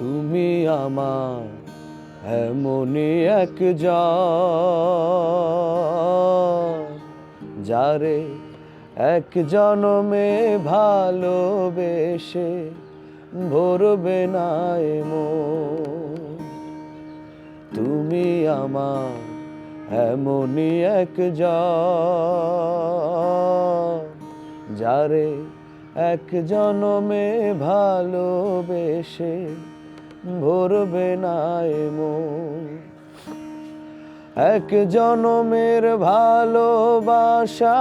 তুমি আমার এমনই এক যারে এক জনমে ভালোবেসে ভরবে না এ মন। তুমি আমার এমনই এক যারে এক জনমে ভালোবেসে ভরবে না এ মন। এক জনমের ভালোবাসা,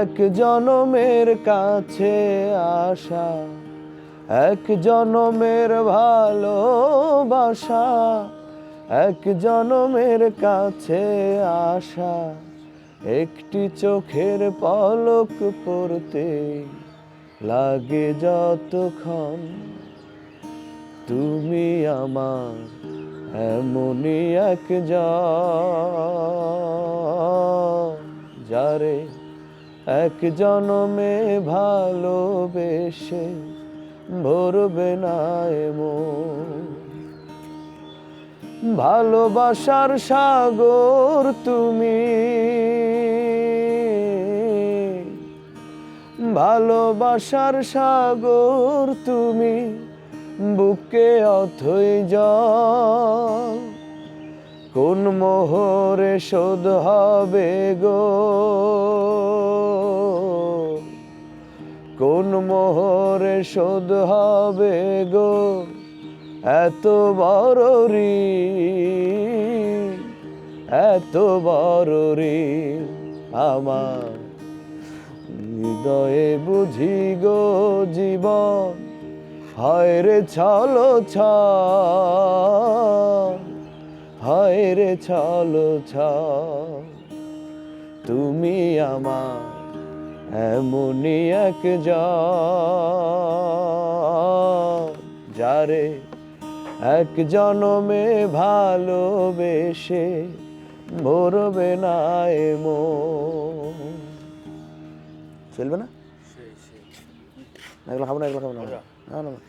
এক জনমের কাছে আসা, এক জনমের ভালোবাসা, এক জনমের কাছে আসা একটি চোখের পলক পড়তে লাগে যতক্ষণ তুমি আমার এমনই এক যারে এক জনমে ভালোবেসে ভরবে না এ মন। ভালোবাসার সাগর তুমি, ভালোবাসার সাগর তুমি বুকে অথই জল। কোন মোহরে শোধ হবে গো? কোন মোহরে শোধ হবে গো? এত বড় ঋণ এত বড় ঋণ আমার। হৃদয়ে বুঝি গো জীবন হয় রে ছলো ছ হয় রে ছলো ছ তুমি আমার এমনই এক যারে এক জনমে ভালোবেসে ভরবে না এ মন চলবে না? এগুলো খাব না এগুলো খাব না না না।